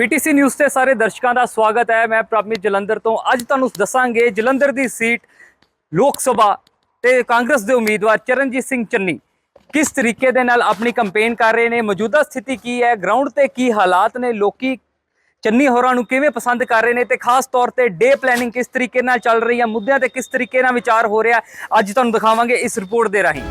PTC news ਤੇ ਸਾਰੇ ਦਰਸ਼ਕਾਂ ਦਾ ਸਵਾਗਤ ਹੈ। ਮੈਂ ਪ੍ਰਭਮੀਤ ਜਲੰਧਰ ਤੋਂ ਅੱਜ ਤੁਹਾਨੂੰ ਦੱਸਾਂਗੇ ਜਲੰਧਰ ਦੀ ਸੀਟ ਲੋਕ ਸਭਾ ਤੇ ਕਾਂਗਰਸ ਦੇ ਉਮੀਦਵਾਰ ਚਰਨਜੀਤ ਸਿੰਘ ਚੰਨੀ ਕਿਸ ਤਰੀਕੇ ਦੇ ਨਾਲ ਆਪਣੀ ਕੈਂਪੇਨ ਕਰ ਰਹੇ ਨੇ, ਮੌਜੂਦਾ ਸਥਿਤੀ ਕੀ ਹੈ ਗਰਾਊਂਡ ਤੇ ਕੀ ਹਾਲਾਤ ਨੇ, ਲੋਕੀ ਚੰਨੀ ਹੋਰਾਂ ਨੂੰ ਕਿਵੇਂ ਪਸੰਦ ਕਰ ਰਹੇ ਨੇ ਤੇ ਖਾਸ ਤੌਰ ਤੇ ਡੇ ਪਲੈਨਿੰਗ ਕਿਸ ਤਰੀਕੇ ਨਾਲ ਚੱਲ ਰਹੀ ਹੈ, ਮੁੱਦਿਆਂ ਤੇ ਕਿਸ ਤਰੀਕੇ ਨਾਲ ਵਿਚਾਰ ਹੋ ਰਿਹਾ, ਅੱਜ ਤੁਹਾਨੂੰ ਦਿਖਾਵਾਂਗੇ ਇਸ ਰਿਪੋਰਟ ਦੇ ਰਾਹੀਂ।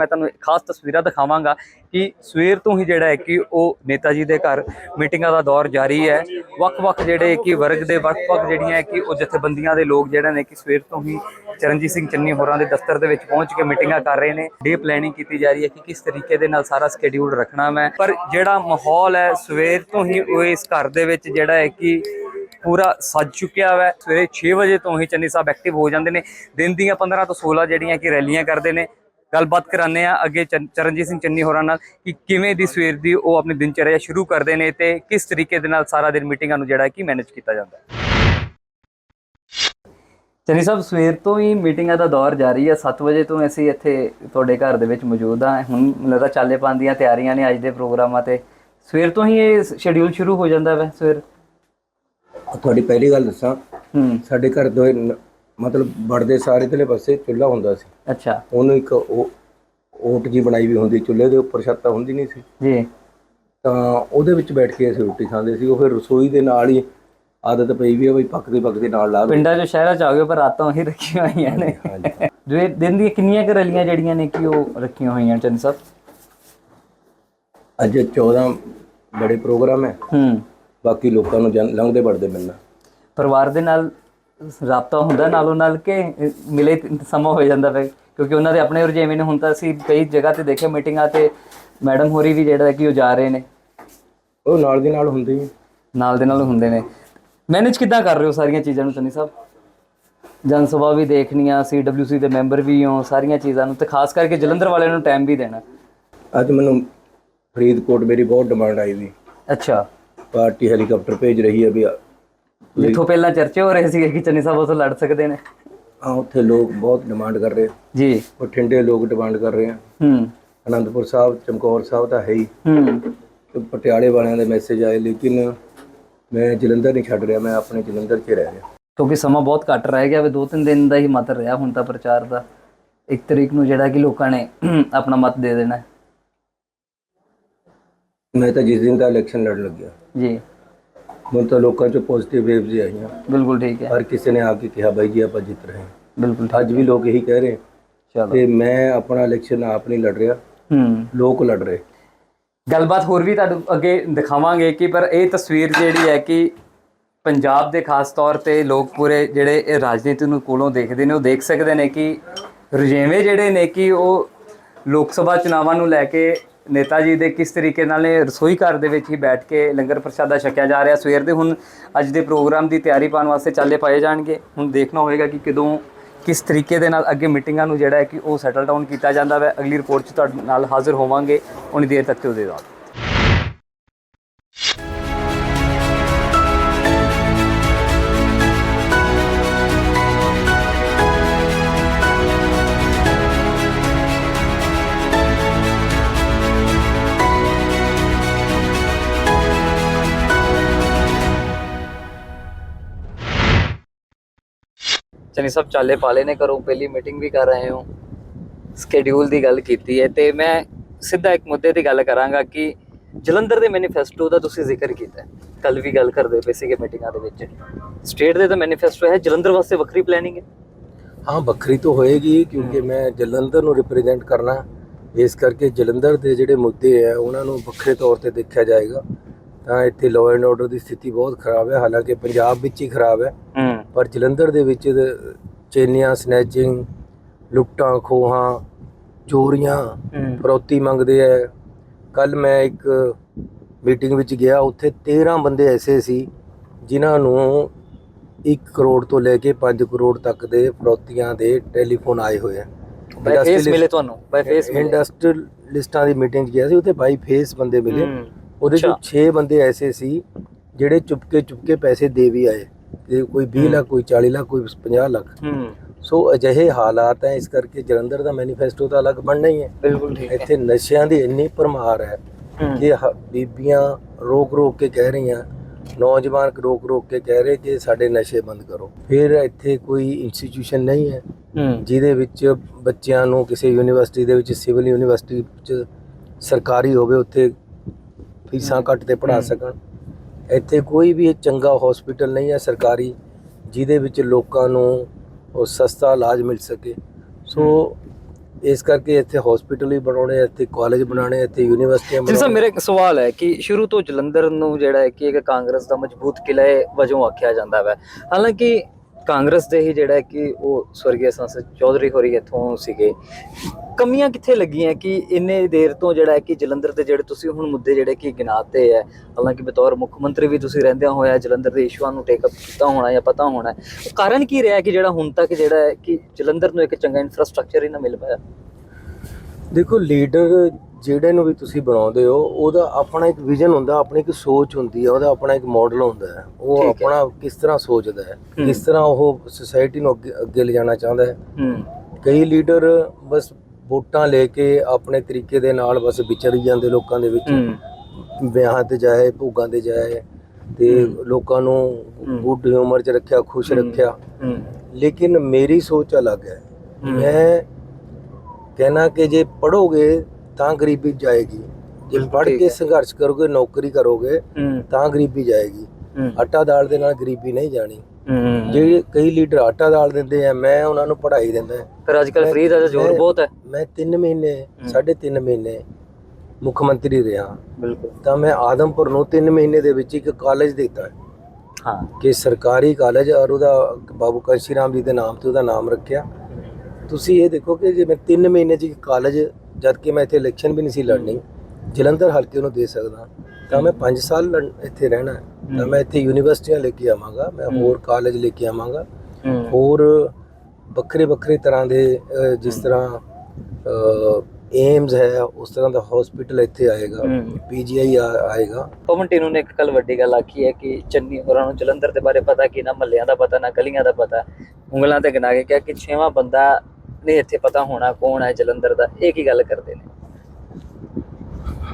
ਮੈਂ ਤੁਹਾਨੂੰ ਖਾਸ ਤਸਵੀਰਾਂ ਦਿਖਾਵਾਂਗਾ ਕਿ ਸਵੇਰ ਤੋਂ ਹੀ ਜਿਹੜਾ ਹੈ ਕਿ ਉਹ ਨੇਤਾ ਜੀ ਦੇ ਘਰ ਮੀਟਿੰਗਾਂ ਦਾ ਦੌਰ ਜਾਰੀ ਹੈ। ਵੱਖ-ਵੱਖ ਜਿਹੜੇ ਕਿ ਵਰਗ ਦੇ ਵੱਖ-ਵੱਖ ਜਿਹੜੀਆਂ ਹੈ ਕਿ ਉਹ ਜਥੇਬੰਦੀਆਂ ਦੇ ਲੋਕ ਜਿਹੜੇ ਨੇ ਕਿ ਸਵੇਰ ਤੋਂ ਹੀ ਚਰਨਜੀਤ ਸਿੰਘ ਚੰਨੀ ਹੋਰਾਂ ਦੇ ਦਫ਼ਤਰ ਦੇ ਵਿੱਚ ਪਹੁੰਚ ਕੇ ਮੀਟਿੰਗਾਂ ਕਰ ਰਹੇ ਨੇ। ਡੇ ਪਲੈਨਿੰਗ ਕੀਤੀ ਜਾ ਰਹੀ ਹੈ ਕਿ ਕਿਸ ਤਰੀਕੇ ਦੇ ਨਾਲ ਸਾਰਾ ਸਕੇਡਿਊਲ ਰੱਖਣਾ ਮੈਂ। ਪਰ ਜਿਹੜਾ ਮਾਹੌਲ ਹੈ, ਸਵੇਰ ਤੋਂ ਹੀ ਉਹ ਇਸ ਘਰ ਦੇ ਵਿੱਚ ਜਿਹੜਾ ਹੈ ਕਿ ਪੂਰਾ ਸੱਜ ਚੁੱਕਿਆ ਹੈ। ਸਵੇਰੇ 6 ਵਜੇ ਤੋਂ ਹੀ ਚੰਨੀ ਸਾਹਿਬ ਐਕਟਿਵ ਹੋ ਜਾਂਦੇ ਨੇ। ਦਿਨ ਦੀਆਂ 15 ਤੋਂ 16 ਜਿਹੜੀਆਂ ਕਿ ਰੈਲੀਆਂ ਕਰਦੇ ਨੇ। ਗੱਲਬਾਤ ਕਰਾਉਂਦੇ ਆ ਅੱਗੇ ਚਰਨ- ਚਰਨਜੀਤ ਸਿੰਘ ਚੰਨੀ ਹੋਰਾਂ ਨਾਲ ਕਿ ਕਿਵੇਂ ਦੀ ਸਵੇਰ ਦੀ ਉਹ ਆਪਣੀ ਦਿਨਚਰਿਆ ਸ਼ੁਰੂ ਕਰਦੇ ਨੇ ਤੇ ਕਿਸ ਤਰੀਕੇ ਦੇ ਨਾਲ ਸਾਰਾ ਦਿਨ ਮੀਟਿੰਗਾਂ ਨੂੰ ਜਿਹੜਾ ਕਿ ਮੈਨੇਜ ਕੀਤਾ ਜਾਂਦਾ ਹੈ। ਚੰਨੀ ਸਾਹਿਬ ਸਵੇਰ ਤੋਂ ਹੀ ਮੀਟਿੰਗਾਂ ਦਾ ਦੌਰ ਜਾਰੀ ਹੈ। 7 ਵਜੇ ਤੋਂ ਅਸੀਂ ਇੱਥੇ ਤੁਹਾਡੇ ਘਰ ਦੇ ਵਿੱਚ ਮੌਜੂਦ ਹਾਂ। ਹੁਣ ਲੱਗਦਾ ਚਾਲੇ ਪਾਉਣ ਦੀਆਂ ਤਿਆਰੀਆਂ ਨੇ ਅੱਜ ਦੇ ਪ੍ਰੋਗਰਾਮਾਂ ਤੇ ਸਵੇਰ ਤੋਂ ਹੀ ਇਹ ਸ਼ਡਿਊਲ ਸ਼ੁਰੂ ਹੋ ਜਾਂਦਾ ਹੈ ਸਵੇਰ। ਤੁਹਾਡੀ ਪਹਿਲੀ ਗੱਲ ਦੱਸਾਂ। ਸਾਡੇ ਘਰ ਦੋ ਮਤਲਬ ਵੜਦੇ ਸਾਰੇ ਇਧਰਲੇ ਪਾਸੇ ਚੁੱਲ੍ਹਾ ਹੁੰਦਾ ਸੀ। ਅੱਛਾ। ਉਹਨੂੰ ਇੱਕ ਉਹ ਓਟ ਜੀ ਬਣਾਈ ਵੀ ਹੁੰਦੀ ਚੁੱਲ੍ਹੇ ਦੇ ਉੱਪਰ ਛੱਤ ਤਾਂ ਹੁੰਦੀ ਨਹੀਂ ਸੀ। ਜੀ। ਤਾਂ ਉਹਦੇ ਵਿੱਚ ਬੈਠ ਕੇ ਅਸੀਂ ਰੋਟੀ ਖਾਂਦੇ ਸੀ। ਉਹ ਫਿਰ ਰਸੋਈ ਦੇ ਨਾਲ ਹੀ ਆਦਤ ਪਈ ਵੀ ਆ ਬਈ ਪੱਕਦੇ ਪੱਕਦੇ ਨਾਲ ਲਾ ਲਓ ਪਿੰਡਾਂ 'ਚ ਸ਼ਹਿਰਾਂ 'ਚ ਆ ਗਏ ਪਰ ਰਾਤਾਂ ਉਹੀ ਰੱਖੀਆਂ ਹੋਈਆਂ ਨੇ। ਹਾਂਜੀ। ਜੋ ਦਿਨ ਦੀਆਂ ਕਿੰਨੀਆਂ ਕੁ ਰਲੀਆਂ ਜਿਹੜੀਆਂ ਨੇ ਕਿ ਉਹ ਰੱਖੀਆਂ ਹੋਈਆਂ ਚੰਦ ਸਾਹਿਬ? ਅੱਜ 14 ਬੜੇ ਪ੍ਰੋਗਰਾਮ ਹੈ। ਹੂੰ। ਬਾਕੀ ਲੋਕਾਂ ਨੂੰ ਜਨ- ਲੰਘਦੇ ਵੜਦੇ ਮਿਲਣਾ। ਪਰਿਵਾਰ ਦੇ ਨਾਲ ਰਾਬਤਾ ਹੁੰਦਾ ਨਾਲੋਂ ਨਾਲ ਕਿ ਮਿਲੇ ਸਮਾਂ ਹੋ ਜਾਂਦਾ ਵੇ ਕਿਉਂਕਿ ਉਹਨਾਂ ਦੇ ਆਪਣੇ ਰੁਝੇਵੇਂ ਨੇ ਹੁਣ ਤਾਂ ਅਸੀਂ ਕਈ ਜਗ੍ਹਾ ਤੇ ਦੇਖਿਆ ਮੀਟਿੰਗਾਂ ਤੇ ਮੈਡਮ ਹੋਰੀ ਵੀ ਜਿਹੜਾ ਕਿ ਉਹ ਜਾ ਰਹੇ ਨੇ। ਉਹ ਨਾਲ ਦੀ ਨਾਲ ਹੁੰਦੇ ਹੀ। ਆ। ਨਾਲ ਦੇ ਨਾਲ ਹੁੰਦੇ ਨੇ। ਮੈਨੇਜ ਕਿੱਦਾਂ ਕਰ ਰਹੇ ਹੋ ਸਾਰੀਆਂ ਚੀਜ਼ਾਂ ਨੂੰ ਚੰਨੀ ਸਾਹਿਬ? ਜਨ ਸਭਾ ਵੀ ਦੇਖਣੀਆਂ ਸੀਡਬਲਯੂਸੀ ਦੇ ਮੈਂਬਰ ਵੀ ਹੋ ਸਾਰੀਆਂ ਚੀਜ਼ਾਂ ਨੂੰ ਤੇ ਖਾਸ ਕਰਕੇ ਜਲੰਧਰ ਵਾਲਿਆਂ ਨੂੰ ਟਾਈਮ ਵੀ ਦੇਣਾ। ਅੱਜ ਮੈਨੂੰ ਫਰੀਦਕੋਟ ਮੇਰੀ ਬਹੁਤ ਡਿਮਾਂਡ ਆਈ ਵੀ ਅੱਛਾ। ਪਾਰਟੀ ਹੈਲੀਕਾਪਟਰ ਭੇਜ ਰਹੀ ਹੈ ਵੀ ਆ ਜਿੱਥੋਂ ਪਹਿਲਾਂ ਚਰਚੇ ਹੋ ਰਹੇ ਸੀ ਕਿ ਚੰਨੀ ਸਾਹਿਬ ਉਥੋਂ ਲੜ ਸਕਦੇ ਨੇ। ਆ ਉੱਥੇ ਲੋਕ ਬਹੁਤ ਡਿਮਾਂਡ ਕਰ ਰਹੇ ਜੀ। ਬਠਿੰਡੇ ਲੋਕ ਡਿਮਾਂਡ ਕਰ ਰਹੇ ਆ। ਹੂੰ। ਅਨੰਦਪੁਰ ਸਾਹਿਬ ਚਮਕੌਰ ਸਾਹਿਬ ਤਾਂ ਹੈ ਹੀ। ਹੂੰ। ਤੇ ਪਟਿਆਲੇ ਵਾਲਿਆਂ ਦੇ ਮੈਸੇਜ ਆਏ ਲੇਕਿਨ ਮੈਂ ਜਲੰਧਰ ਨਹੀਂ ਛੱਡ ਰਿਹਾ ਮੈਂ ਆਪਣੇ ਜਲੰਧਰ 'ਚ ਹੀ ਰਹਿ ਰਿਹਾ। ਕਿਉਂਕਿ ਸਮਾਂ ਬਹੁਤ ਘੱਟ ਰਹਿ ਗਿਆ ਵੇ ਦੋ ਤਿੰਨ ਦਿਨ ਦਾ ਹੀ ਮਤ ਰਿਹਾ ਹੁਣ ਤਾਂ ਪ੍ਰਚਾਰ ਦਾ। ਇੱਕ ਤਰੀਕ ਨੂੰ ਜਿਹੜਾ ਕਿ ਲੋਕਾਂ ਨੇ ਆਪਣਾ ਮਤ ਦੇ ਦੇਣਾ। ਹੈ। ਮੈਂ ਤਾਂ ਜਿਸ ਦਿਨ ਦਾ ਇਲੈਕਸ਼ਨ ਲੜਨ ਲੱਗਿਆ। ਜੀ। ਮੈਨੂੰ ਤਾਂ ਲੋਕਾਂ 'ਚੋਂ ਪੋਜ਼ਿਟਿਵ ਵੇਵਸ ਹੀ ਆਈਆਂ। ਬਿਲਕੁਲ ਠੀਕ ਹੈ। ਹਰ ਕਿਸੇ ਨੇ ਆ ਕੇ ਕਿਹਾ ਬਾਈ ਜੀ ਆਪਾਂ ਜਿੱਤ ਰਹੇ ਹਾਂ। ਬਿਲਕੁਲ ਅੱਜ ਵੀ ਲੋਕ ਇਹੀ ਕਹਿ ਰਹੇ ਚਲੋ। ਤੇ ਮੈਂ ਆਪਣਾ ਇਲੈਕਸ਼ਨ ਆਪ ਨਹੀਂ ਲੜ ਰਿਹਾ ਹੂੰ। ਲੋਕ ਲੜ ਰਹੇ। ਗੱਲਬਾਤ ਹੋਰ ਵੀ ਤੁਹਾਨੂੰ ਅੱਗੇ ਦਿਖਾਵਾਂਗੇ ਕਿ ਪਰ ਇਹ ਤਸਵੀਰ ਜਿਹੜੀ ਹੈ ਕਿ ਪੰਜਾਬ ਦੇ ਖਾਸ ਤੌਰ ਤੇ ਲੋਕ ਪੂਰੇ ਜਿਹੜੇ ਇਹ ਰਾਜਨੀਤੀ ਨੂੰ ਕੋਲੋਂ ਦੇਖਦੇ ਨੇ ਉਹ ਦੇਖ ਸਕਦੇ ਨੇ ਕਿ ਰੁਝੇਵੇਂ ਜਿਹੜੇ ਨੇ ਕਿ ਉਹ ਲੋਕ ਸਭਾ ਚੁਣਾਵਾਂ ਨੂੰ ਲੈ ਕੇ ਨੇਤਾ ਜੀ ਦੇ ਕਿਸ ਤਰੀਕੇ ਨਾਲ ਇਹ ਰਸੋਈ ਘਰ ਦੇ ਵਿੱਚ ਹੀ ਬੈਠ ਕੇ ਲੰਗਰ ਪ੍ਰਸ਼ਾਦਾ ਛਕਿਆ ਜਾ ਰਿਹਾ। ਸਵੇਰ ਦੇ ਹੁਣ ਅੱਜ ਦੇ ਪ੍ਰੋਗਰਾਮ ਦੀ ਤਿਆਰੀ ਪਾਉਣ ਵਾਸਤੇ ਚਾਲੇ ਪਾਏ ਜਾਣਗੇ। ਹੁਣ ਦੇਖਣਾ ਹੋਵੇਗਾ ਕਿ ਕਦੋਂ ਕਿਸ ਤਰੀਕੇ ਦੇ ਨਾਲ ਅੱਗੇ ਮੀਟਿੰਗਾਂ ਨੂੰ ਜਿਹੜਾ ਹੈ ਕਿ ਉਹ ਸੈਟਲ ਡਾਊਨ ਕੀਤਾ ਜਾਂਦਾ ਹੈ ਅਗਲੀ ਰਿਪੋਰਟ 'ਚ ਤੁਹਾਡੇ ਨਾਲ ਹਾਜ਼ਰ ਹੋਵਾਂਗੇ। ਉਨੀ ਦੇਰ ਤੱਕ ਤੇ ਉਹਦੇ ਨਾਲ ਚਨੀ ਸਭ ਚਾਲੇ ਪਾਲੇ ਨੇ ਕਰੋ ਪਹਿਲੀ ਮੀਟਿੰਗ ਵੀ ਕਰ ਰਹੇ ਹੋ। ਸਕੇਡਿਊਲ ਦੀ ਗੱਲ ਕੀਤੀ ਹੈ ਤੇ ਮੈਂ ਸਿੱਧਾ ਇੱਕ ਮੁੱਦੇ ਤੇ ਗੱਲ ਕਰਾਂਗਾ ਕਿ ਜਲੰਧਰ ਦੇ ਮੈਨੀਫੈਸਟੋ ਦਾ ਤੁਸੀਂ ਜ਼ਿਕਰ ਕੀਤਾ ਕੱਲ ਵੀ ਗੱਲ ਕਰਦੇ ਪਏ ਸੀਗੇ ਮੀਟਿੰਗਾਂ ਦੇ ਵਿੱਚ। ਸਟੇਟ ਦੇ ਤਾਂ ਮੈਨੀਫੈਸਟੋ ਹੈ ਜਲੰਧਰ ਵਾਸਤੇ ਵੱਖਰੀ ਪਲੈਨਿੰਗ ਹੈ। ਹਾਂ ਵੱਖਰੀ ਤਾਂ ਹੋਏਗੀ ਕਿਉਂਕਿ ਮੈਂ ਜਲੰਧਰ ਨੂੰ ਰਿਪਰੈਜ਼ੈਂਟ ਕਰਨਾ ਇਸ ਕਰਕੇ ਜਲੰਧਰ ਦੇ ਜਿਹੜੇ ਮੁੱਦੇ ਆ ਉਹਨਾਂ ਨੂੰ ਵੱਖਰੇ ਤੌਰ ਤੇ ਦੇਖਿਆ ਜਾਏਗਾ। ਤਾਂ ਇੱਥੇ ਲਾਅ ਐਂਡ ਆਰਡਰ ਦੀ ਸਥਿਤੀ ਬਹੁਤ ਖਰਾਬ ਹੈ। ਹਾਲਾਂਕਿ ਪੰਜਾਬ ਵਿੱਚ ਹੀ ਖਰਾਬ ਹੂੰ। ਪਰ ਜਲੰਧਰ ਦੇ ਵਿੱਚ ਚੇਨੀਆਂ ਸਨੈਚਿੰਗ ਲੁੱਟਾਂ ਖੋਹਾਂ ਚੋਰੀਆਂ ਫਰੌਤੀ ਮੰਗਦੇ ਆ ਕੱਲ ਮੈਂ ਇੱਕ ਮੀਟਿੰਗ ਵਿੱਚ ਗਿਆ ਉੱਥੇ 13 ਬੰਦੇ ਐਸੇ ਸੀ ਜਿਨ੍ਹਾਂ ਨੂੰ 1 ਕਰੋੜ ਤੋਂ ਲੈ ਕੇ 5 ਕਰੋੜ ਤੱਕ ਦੇ ਫਰੋਤੀਆਂ ਦੇ ਟੈਲੀਫੋਨ ਆਏ ਹੋਏ ਆ ਬਾਈ ਫੇਸ ਮਿਲੇ ਤੁਹਾਨੂੰ? ਬਾਈ ਫੇਸ ਮਿਲੇ? ਇੰਡਸਟਰੀਅਲਿਸਟਾਂ ਦੀ ਮੀਟਿੰਗ ਗਿਆ ਸੀ ਉੱਥੇ ਬਾਈ ਫੇਸ ਬੰਦੇ ਮਿਲੇ। ਉਹਦੇ ਚੋਂ ਅੱਛਾ। 6 ਬੰਦੇ ਐਸੇ ਸੀ ਜਿਹੜੇ ਚੁਪਕੇ ਚੁਪਕੇ ਪੈਸੇ ਦੇ ਵੀ ਆਏ। ਤੇ ਕੋਈ 20 ਹੂੰ। ਲੱਖ ਕੋਈ 40 ਲੱਖ ਕੋਈ 50 ਲੱਖ। ਹੂੰ। ਸੋ ਅਜਿਹੇ ਹਾਲਾਤ ਹੈ ਇਸ ਕਰਕੇ ਜਲੰਧਰ ਦਾ ਮੈਨੀਫੈਸਟੋ ਤਾਂ ਅਲੱਗ ਬਣਨਾ ਹੀ ਹੈ। ਬਿਲਕੁਲ ਠੀਕ ਹੈ। ਇੱਥੇ ਨਸ਼ਿਆਂ ਦੀ ਇੰਨੀ ਭਰਮਾਰ ਹੈ ਕਿ ਹ- ਬੀਬੀਆਂ ਰੋਕ ਰੋਕ ਕੇ ਕਹਿ ਰਹੀਆਂ ਨੌਜਵਾਨ ਰੋਕ ਰੋਕ ਕੇ ਕਹਿ ਰਹੇ ਕਿ ਸਾਡੇ ਨਸ਼ੇ ਬੰਦ ਕਰੋ। ਫਿਰ ਇੱਥੇ ਕੋਈ ਇੰਸਟੀਟਿਊਸ਼ਨ ਨਹੀਂ ਹੈ ਹੂੰ। ਜਿਹਦੇ ਵਿੱਚ ਬੱਚਿਆਂ ਨੂੰ ਕਿਸੇ ਯੂਨੀਵਰਸਿਟੀ ਦੇ ਵਿੱਚ ਸਿਵਲ ਯੂਨੀਵਰਸਿਟੀ ਚ ਸਰਕਾਰੀ ਹੋਵੇ ਉੱਥੇ ਫੀਸਾਂ ਘੱਟ ਤੇ ਪੜ੍ਹਾ। ਸਕਣ। ਇੱਥੇ ਕੋਈ ਵੀ ਚੰਗਾ ਹਸਪੀਟਲ ਨਹੀਂ ਹੈ ਸਰਕਾਰੀ ਜਿਹਦੇ ਵਿੱਚ ਲੋਕਾਂ ਨੂੰ ਉਹ ਸਸਤਾ ਇਲਾਜ ਮਿਲ ਸਕੇ। ਸੋ ਇਸ ਕਰਕੇ ਇੱਥੇ ਹਸਪੀਟਲ ਵੀ ਬਣਾਉਣੇ ਇੱਥੇ ਕਾਲਜ ਬਣਾਉਣੇ ਇੱਥੇ ਯੂਨੀਵਰਸਿਟੀਆਂ ਜੀ ਬਣਾਉਣੇ ਮੇਰਾ ਇੱਕ ਸਵਾਲ ਹੈ ਕਿ ਸ਼ੁਰੂ ਤੋਂ ਜਲੰਧਰ ਨੂੰ ਜਿਹੜਾ ਹੈ ਕਿ ਇੱਕ ਕਾਂਗਰਸ ਦਾ ਮਜ਼ਬੂਤ ਕਿਲ੍ਹਾ ਹੈ ਵਜੋਂ ਆਖਿਆ ਜਾਂਦਾ ਹੈ ਹਾਲਾਂਕਿ ਕਾਂਗਰਸ ਦੇ ਹੀ ਜਿਹੜਾ ਕਿ ਉਹ ਸਵਰਗੀ ਸੰਸਦ ਚੌਧਰੀ ਹੋਰੀ ਇੱਥੋਂ ਸੀਗੇ। ਕਮੀਆਂ ਕਿੱਥੇ ਲੱਗੀਆਂ ਕਿ ਇੰਨੇ ਦੇਰ ਤੋਂ ਜਿਹੜਾ ਕਿ ਜਲੰਧਰ ਦੇ ਜਿਹੜੇ ਤੁਸੀਂ ਹੁਣ ਮੁੱਦੇ ਜਿਹੜੇ ਕਿ ਗਿਣਾਤੇ ਹੈ ਹਾਲਾਂਕਿ ਬਤੌਰ ਮੁੱਖ ਮੰਤਰੀ ਵੀ ਤੁਸੀਂ ਰਹਿੰਦਿਆਂ ਹੋਇਆ ਜਲੰਧਰ ਦੇ ਇਸ਼ੂਆਂ ਨੂੰ ਟੇਕ ਅਪ ਕੀਤਾ ਹੋਣਾ ਜਾਂ ਪਤਾ ਹੋਣਾ, ਕਾਰਨ ਕੀ ਰਿਹਾ ਕਿ ਜਿਹੜਾ ਹੁਣ ਤੱਕ ਜਿਹੜਾ ਹੈ ਕਿ ਜਲੰਧਰ ਨੂੰ ਇੱਕ ਚੰਗਾ ਇਨਫਰਾਸਟ੍ਰਕਚਰ ਹੀ ਨਾ ਮਿਲ ਪਾਇਆ? ਦੇਖੋ ਲੀਡਰ ਜਿਹੜੇ ਨੂੰ ਵੀ ਤੁਸੀਂ ਬਣਾਉਂਦੇ ਹੋ ਉਹਦਾ ਆਪਣਾ ਇੱਕ ਵਿਜ਼ਨ ਹੁੰਦਾ ਆਪਣੀ ਇੱਕ ਸੋਚ ਹੁੰਦੀ ਹੈ ਉਹਦਾ ਆਪਣਾ ਇੱਕ ਮਾਡਲ ਹੁੰਦਾ ਹੈ ਉਹ। ਆਪਣਾ ਕਿਸ ਤਰ੍ਹਾਂ ਸੋਚਦਾ ਹੈ। ਕਿਸ ਤਰ੍ਹਾਂ ਉਹ ਸੁਸਾਇਟੀ ਨੂੰ ਅੱਗੇ ਅੱਗੇ ਲਿਜਾਣਾ ਚਾਹੁੰਦਾ ਹੈ ਕਈ ਲੀਡਰ ਬਸ ਵੋਟਾਂ ਲੈ ਕੇ ਆਪਣੇ ਤਰੀਕੇ ਦੇ ਨਾਲ ਬਸ ਵਿਚਰ ਜਾਂਦੇ ਲੋਕਾਂ ਦੇ ਵਿੱਚ ਵਿਆਹਾਂ ਤੇ ਜਾਏ ਭੋਗਾਂ ਤੇ ਜਾਏ ਤੇ। ਲੋਕਾਂ ਨੂੰ। ਗੁੱਡ ਹਿਊਮਰ 'ਚ ਰੱਖਿਆ ਖੁਸ਼। ਰੱਖਿਆ ਲੇਕਿਨ ਮੇਰੀ ਸੋਚ ਅਲੱਗ ਹੂੰ। ਮੈਂ ਕਹਿਣਾ ਕਿ ਜੇ ਪੜੋਗੇ ਤਾਂ ਗਰੀਬੀ ਜਾਏਗੀ। ਜੇ ਪੜ੍ਹ ਕੇ। ਸੰਘਰਸ਼ ਕਰੋਗੇ ਨੌਕਰੀ ਕਰੋਗੇ ਤਾਂ ਗਰੀਬੀ ਜਾਏਗੀ। ਆਟਾ ਦਾਲ ਦੇ ਨਾਲ ਗਰੀਬੀ ਨਹੀਂ ਜਾਣੀ। ਜਿਹੜੇ ਕਈ ਲੀਡਰ ਆਟਾ ਦਾਲ ਦਿੰਦੇ ਆ ਮੈਂ ਉਹਨਾਂ ਨੂੰ ਪੜ੍ਹਾਈ ਦਿੰਦਾ। ਪਰ ਅੱਜ ਕੱਲ ਫ੍ਰੀ ਦਾ ਜ਼ੋਰ ਬਹੁਤ ਹੈ। ਮੈਂ 3 ਮਹੀਨੇ ਹੂੰ। ਸਾਢੇ 3 ਮਹੀਨੇ ਮੁੱਖ ਮੰਤਰੀ ਰਿਹਾ। ਬਿਲਕੁਲ। ਤਾਂ ਮੈਂ ਆਦਮਪੁਰ ਨੂੰ 3 ਮਹੀਨੇ ਦੇ ਵਿੱਚ ਇੱਕ ਕਾਲਜ ਦਿੱਤਾ। ਹੈ ਹਾਂ। ਕਿ ਸਰਕਾਰੀ ਕਾਲਜ ਔਰ ਉਹਦਾ ਬਾਬੂ ਕਾਂਸ਼ੀ ਰਾਮ ਜੀ ਦੇ ਨਾਮ ਤੇ ਉਹਦਾ ਨਾਮ ਰੱਖਿਆ। ਤੁਸੀਂ ਇਹ ਦੇਖੋ ਕਿ ਜੇ ਮੈਂ 3 ਮਹੀਨੇ ਚ ਕਾਲਜ ਜਦ ਕਿ ਮੈਂ ਇੱਥੇ ਇਲੈਕਸ਼ਨ ਵੀ ਨਹੀਂ ਸੀ ਲੜਨੀ ਜਲੰਧਰ ਹਲਕੇ ਨੂੰ ਦੇ ਸਕਦਾ। ਤਾਂ ਮੈਂ 5 ਸਾਲ ਇੱਥੇ ਰਹਿਣਾ। ਤਾਂ ਮੈਂ ਇੱਥੇ ਯੂਨੀਵਰਸਿਟੀਆਂ ਲੈ ਕੇ ਆਵਾਂਗਾ ਮੈਂ। ਹੋਰ ਕਾਲਜ ਲੈ ਕੇ ਆਵਾਂਗਾ। ਹੋਰ ਵੱਖਰੇ ਵੱਖਰੇ ਤਰ੍ਹਾਂ ਦੇ ਜਿਸ ਤਰ੍ਹਾਂ ਏਮਸ ਹੈ ਉਸ ਤਰ੍ਹਾਂ ਦਾ ਹਸਪੀਟਲ ਇੱਥੇ ਆਏਗਾ। ਪੀਜੀਆਈ ਆਏਗਾ। ਪਵਨ ਟੀਨੂ ਨੇ ਇੱਕ ਕੱਲ ਵੱਡੀ ਗੱਲ ਆਖੀ ਹੈ ਕਿ ਚੰਨੀ ਹੋਰਾਂ ਨੂੰ ਜਲੰਧਰ ਦੇ ਬਾਰੇ ਪਤਾ ਕਿ ਨਾ ਮਹੱਲਿਆਂ ਦਾ ਪਤਾ ਨਾ ਗਲੀਆਂ ਦਾ ਪਤਾ। ਉਂਗਲਾਂ ਤੇ ਗਿਣਾ ਕੇ ਕਿਹਾ ਕਿ ਛੇਵਾਂ ਬੰਦਾ ਨੇ ਇੱਥੇ ਪਤਾ ਹੋਣਾ ਕੌਣ ਹੈ ਜਲੰਧਰ ਦਾ, ਇਹ ਕੀ ਗੱਲ ਕਰਦੇ ਨੇ?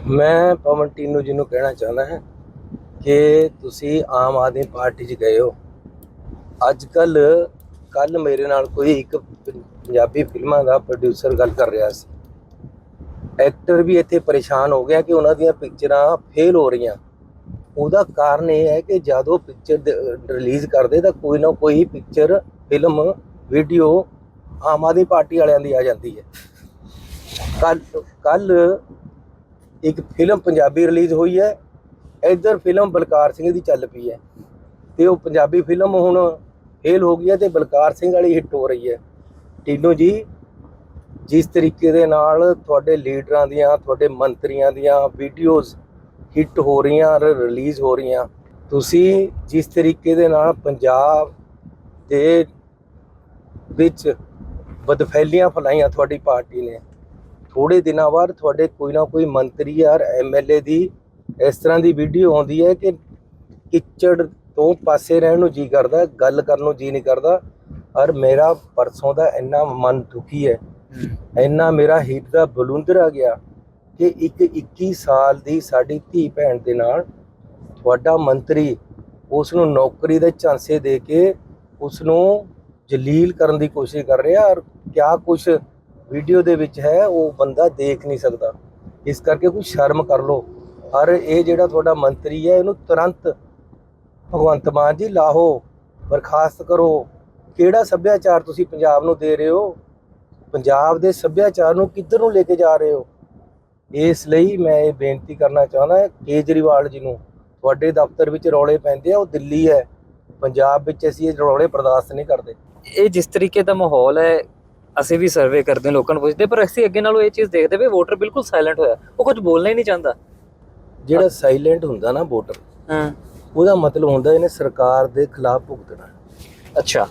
ਮੈਂ ਪਵਨ ਟੀਨੂ ਜੀ ਨੂੰ ਕਹਿਣਾ ਚਾਹੁੰਦਾ ਹਾਂ ਕਿ ਤੁਸੀਂ ਆਮ ਆਦਮੀ ਪਾਰਟੀ 'ਚ ਗਏ ਹੋ। ਅੱਜ ਕੱਲ ਕੱਲ ਮੇਰੇ ਨਾਲ ਕੋਈ ਇੱਕ ਪੰਜਾਬੀ ਫਿਲਮਾਂ ਦਾ ਪ੍ਰੋਡਿਊਸਰ ਗੱਲ ਕਰ ਰਿਹਾ ਸੀ। ਐਕਟਰ ਵੀ ਇੱਥੇ ਪਰੇਸ਼ਾਨ ਹੋ ਗਿਆ ਕਿ ਉਹਨਾਂ ਦੀਆਂ ਪਿਕਚਰਾਂ ਫੇਲ ਹੋ ਰਹੀਆਂ। ਉਹਦਾ ਕਾਰਨ ਇਹ ਹੈ ਕਿ ਜਦੋਂ ਪਿਕਚਰ ਰਿਲੀਜ਼ ਕਰਦੇ ਤਾਂ ਕੋਈ ਨਾ ਕੋਈ picture film video Aam Aadmi Party ਵਾਲਿਆਂ ਦੀ ਆ ਜਾਂਦੀ ਹੈ। ਕੱਲ ਕੱਲ ਇੱਕ ਫਿਲਮ ਪੰਜਾਬੀ ਰਿਲੀਜ਼ ਹੋਈ ਹੈ। ਇੱਧਰ ਫਿਲਮ ਬਲਕਾਰ ਸਿੰਘ ਦੀ ਚੱਲ ਪਈ ਹੈ। ਤੇ ਉਹ ਪੰਜਾਬੀ ਫਿਲਮ ਹੁਣ ਫੇਲ ਹੋ ਗਈ ਹੈ ਤੇ ਬਲਕਾਰ ਸਿੰਘ ਵਾਲੀ ਹਿੱਟ ਹੋ ਰਹੀ ਹੈ। ਟੀਨੂ ਜੀ, ਜਿਸ ਤਰੀਕੇ ਦੇ ਨਾਲ ਤੁਹਾਡੇ ਲੀਡਰਾਂ ਦੀਆਂ, ਤੁਹਾਡੇ ਮੰਤਰੀਆਂ ਦੀਆਂ ਵੀਡੀਓਜ਼ ਹਿੱਟ ਹੋ ਰਹੀਆਂ ਰਿਲੀਜ਼ ਹੋ ਰਹੀਆਂ। ਤੁਸੀਂ ਜਿਸ ਤਰੀਕੇ ਦੇ ਨਾਲ ਪੰਜਾਬ ਦੇ ਵਿੱਚ ਬਦਫੈਲੀਆਂ ਫਲਾਈਆਂ ਤੁਹਾਡੀ ਪਾਰਟੀ ਨੇ। ਥੋੜੇ ਦਿਨਾਂ ਬਾਅਦ ਤੁਹਾਡੇ ਕੋਈ ਨਾ ਕੋਈ ਮੰਤਰੀ ਯਾਰ ਐਮਐਲਏ ਦੀ ਇਸ ਤਰ੍ਹਾਂ ਦੀ ਵੀਡੀਓ ਆਉਂਦੀ ਹੈ ਕਿ ਕਿਚੜ ਤੋਂ ਪਾਸੇ ਰਹਿਣ ਨੂੰ ਜੀ ਕਰਦਾ ਗੱਲ ਕਰਨ ਨੂੰ ਜੀ ਨਹੀਂ ਕਰਦਾ। ਔਰ ਮੇਰਾ ਪਰਸੋਂ ਦਾ ਇੰਨਾ ਮਨ ਦੁਖੀ ਹੈ। ਇੰਨਾ ਮੇਰਾ ਹੀਟ ਦਾ ਬਲੂੰਦਰ ਆ ਗਿਆ ਕਿ ਇੱਕ 21 ਸਾਲ ਦੀ ਸਾਡੀ ਧੀ ਭੈਣ ਦੇ ਨਾਲ ਤੁਹਾਡਾ ਮੰਤਰੀ ਉਸ ਨੂੰ ਨੌਕਰੀ ਦੇ ਝਾਂਸੇ ਦੇ ਕੇ ਉਸ ਨੂੰ ਜਲੀਲ ਕਰਨ ਦੀ ਕੋਸ਼ਿਸ਼ ਕਰ ਰਿਹਾ ਔਰ ਕਿਆ ਕੁਛ ਵੀਡੀਓ ਦੇ ਵਿੱਚ ਹੈ, ਉਹ ਬੰਦਾ ਦੇਖ ਨਹੀਂ ਸਕਦਾ। ਇਸ ਕਰਕੇ ਕੋਈ ਸ਼ਰਮ ਕਰ ਲੋ ਔਰ ਇਹ ਜਿਹੜਾ ਤੁਹਾਡਾ ਮੰਤਰੀ ਹੈ, ਇਹਨੂੰ ਤੁਰੰਤ ਭਗਵੰਤ ਮਾਨ ਜੀ ਲਾਹੋ, ਬਰਖਾਸਤ ਕਰੋ। ਕਿਹੜਾ ਸੱਭਿਆਚਾਰ ਤੁਸੀਂ ਪੰਜਾਬ ਨੂੰ ਦੇ ਰਹੇ ਹੋ? ਪੰਜਾਬ ਦੇ ਸੱਭਿਆਚਾਰ ਨੂੰ ਕਿੱਧਰ ਨੂੰ ਲੈ ਕੇ ਜਾ ਰਹੇ ਹੋ? ਇਸ ਲਈ ਮੈਂ ਇਹ ਬੇਨਤੀ ਕਰਨਾ ਚਾਹੁੰਦਾ ਹਾਂ, ਕੇਜਰੀਵਾਲ ਜੀ ਨੂੰ। ਤੁਹਾਡੇ ਦਫ਼ਤਰ ਵਿੱਚ ਰੌਲੇ ਪੈਂਦੇ ਆ, ਉਹ ਦਿੱਲੀ ਹੈ। ਪੰਜਾਬ ਵਿੱਚ ਅਸੀਂ ਇਹ ਰੌਲੇ ਬਰਦਾਸ਼ਤ ਨਹੀਂ ਕਰਦੇ। ਇਹ ਜਿਸ ਤਰੀਕੇ ਦਾ ਮਾਹੌਲ ਹੈ ਅਸੀਂ ਵੀ ਸਰਵੇ ਕਰਦੇ ਲੋਕਾਂ ਨੂੰ ਪੁੱਛਦੇ ਪਰ ਅਸੀਂ ਅੱਗੇ ਨਾਲੋਂ ਇਹ ਚੀਜ਼ ਦੇਖਦੇ ਵੀ ਵੋਟਰ ਬਿਲਕੁਲ ਸਾਇਲੈਂਟ ਹੋਇਆ। ਉਹ ਕੁਝ ਬੋਲਣਾ ਹੀ ਨਹੀਂ ਚਾਹੁੰਦਾ। ਜਿਹੜਾ ਸਾਇਲੈਂਟ ਹੁੰਦਾ ਨਾ ਵੋਟਰ ਹਾਂ। ਉਹਦਾ ਮਤਲਬ ਹੁੰਦਾ ਇਹਨੇ ਸਰਕਾਰ ਦੇ ਖਿਲਾਫ ਭੁਗਤਣਾ। ਅੱਛਾ।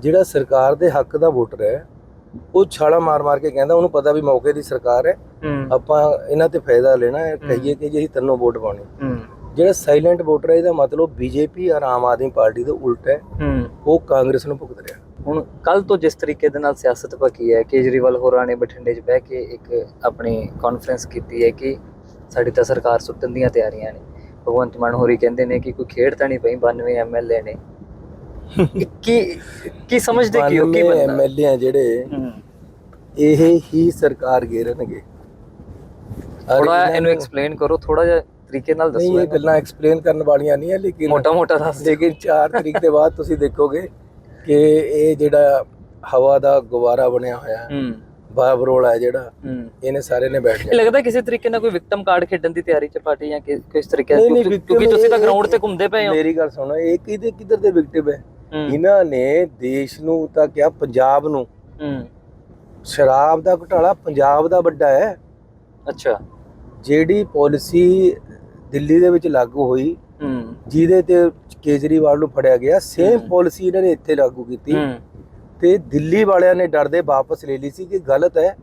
ਜਿਹੜਾ ਸਰਕਾਰ ਦੇ ਹੱਕ ਦਾ ਵੋਟਰ ਹੈ ਉਹ ਛਾਲਾ ਮਾਰ ਮਾਰ ਕੇ ਕਹਿੰਦਾ ਉਹਨੂੰ ਪਤਾ ਵੀ ਮੌਕੇ ਦੀ ਸਰਕਾਰ ਹੈ। ਆਪਾਂ ਇਹਨਾਂ ਤੇ ਫਾਇਦਾ ਲੈਣਾ ਹੈ ਕਹੀਏ ਕਿ ਜੀ ਅਸੀਂ ਤੈਨੂੰ ਵੋਟ ਪਾਉਣੀ। ਜਿਹੜਾ ਸਾਇਲੈਂਟ ਵੋਟਰ ਹੈ ਇਹਦਾ ਮਤਲਬ ਬੀਜੇਪੀ ਔਰ ਆਮ ਆਦਮੀ ਪਾਰਟੀ ਤੋਂ ਉਲਟ ਹੈ। ਹੂੰ। ਉਹ ਕਾਂਗਰਸ ਨੂੰ ਭੁਗਤ ਰਿਹਾ। ਹੁਣ ਕੱਲ ਤੋਂ ਜਿਸ ਤਰੀਕੇ ਦੇ ਨਾਲ ਸਿਆਸਤ ਭਕੀ ਹੈ ਕੇਜਰੀਵਾਲ ਹੋਰਾਂ ਨੇ ਬਠਿੰਡੇ 'ਚ ਬਹਿ ਕੇ ਇੱਕ ਆਪਣੀ ਕਾਨਫਰੰਸ ਕੀਤੀ ਹੈ ਕਿ ਸਾਡੀ ਤਾਂ ਸਰਕਾਰ ਸੁੱਟਣ ਦੀਆਂ ਤਿਆਰੀਆਂ ਨੇ। ਭਗਵੰਤ ਮਾਨ ਹੋਰੀ ਕਹਿੰਦੇ ਨੇ ਕਿ ਕੋਈ ਖੇਡ ਤਾਂ ਨਹੀਂ ਪਈ 92 ਐਮਐਲਏ ਨੇ। ਕੀ ਕੀ ਸਮਝਦੇ ਕੀ ਹੋ ਕੀ ਬੰਦਾ? ਐਮਐਲਏ ਆ ਜਿਹੜੇ ਇਹ ਹੀ ਸਰਕਾਰ ਘੇਰਨਗੇ। ਔਰ ਥੋੜਾ ਇਹਨਾਂ ਐਕਸਪਲੇਨ ਕਰੋ ਥੋੜਾ ਜਿਹਾ ਤਰੀਕੇ ਨਾਲ ਨਹੀਂ ਦੱਸੋ ਇਹ ਗੱਲਾਂ ਐਕਸਪਲੇਨ ਕਰਨ ਵਾਲੀਆਂ ਨਹੀਂ ਹੈ ਲੇਕਿਨ ਮੋਟਾ ਮੋਟਾ ਦੱਸ। ਲੇਕਿਨ 4 ਤਰੀਕ ਦੇ ਬਾਅਦ ਤੁਸੀਂ ਦੇਖੋਗੇ ਕਿ ਇਹ ਜਿਹੜਾ ਹਵਾ ਦਾ ਗੁਬਾਰਾ ਬਣਿਆ ਹੋਇਆ ਹੈ। ਹੂੰ ਬਾਬਰੋਲ ਹੈ ਜਿਹੜਾ ਇਹਨੇ ਸਾਰੇ ਨੇ ਬੈਠ ਜਾਣਾ। ਲੱਗਦਾ ਕਿਸੇ ਤਰੀਕੇ ਨਾਲ ਕੋਈ ਵਿਕਟਮ ਕਾਰਡ ਖੇਡਣ ਦੀ ਤਿਆਰੀ ਚ ਪਾਰਟੀ ਜਾਂ ਕਿਸ ਤਰੀਕੇ ਕਿਉਂਕਿ ਤੁਸੀਂ ਤਾਂ ਗਰਾਊਂਡ ਤੇ ਘੁੰਮਦੇ ਪਏ ਹੋ। ਮੇਰੀ ਗੱਲ ਸੁਣੋ ਇਹ ਕਿਹਦੇ ਕਿੱਧਰ ਦੇ ਵਿਕਟਿਮ ਹੈ? ਇਹਨਾਂ ਨੇ ਦੇਸ਼ ਨੂੰ ਤਾਂ ਕਿਹਾ ਪੰਜਾਬ ਨੂੰ। ਸ਼ਰਾਬ ਦਾ ਘੁਟਾਲਾ ਪੰਜਾਬ ਦਾ ਵੱਡਾ ਹੈ। ਅੱਛਾ। ਜਿਹੜੀ ਪਾਲਿਸੀ ਦਿੱਲੀ ਦੇ ਵਿੱਚ ਲਾਗੂ ਹੋਈ। ਹੂੰ। ਜਿਹਦੇ ਤੇ ਕੇਜਰੀਵਾਲ ਨੂੰ ਫੜਿਆ ਗਿਆ। ਸੇਮ ਪਾਲਿਸੀ ਇਹਨਾਂ ਨੇ ਇੱਥੇ ਲਾਗੂ ਕੀਤੀ। ਤੇ ਦਿੱਲੀ ਵਾਲਿਆਂ ਨੇ ਡਰਦੇ ਵਾਪਸ ਲੈ ਲਈ ਸੀ ਕਿ ਗਲਤ ਹੈ।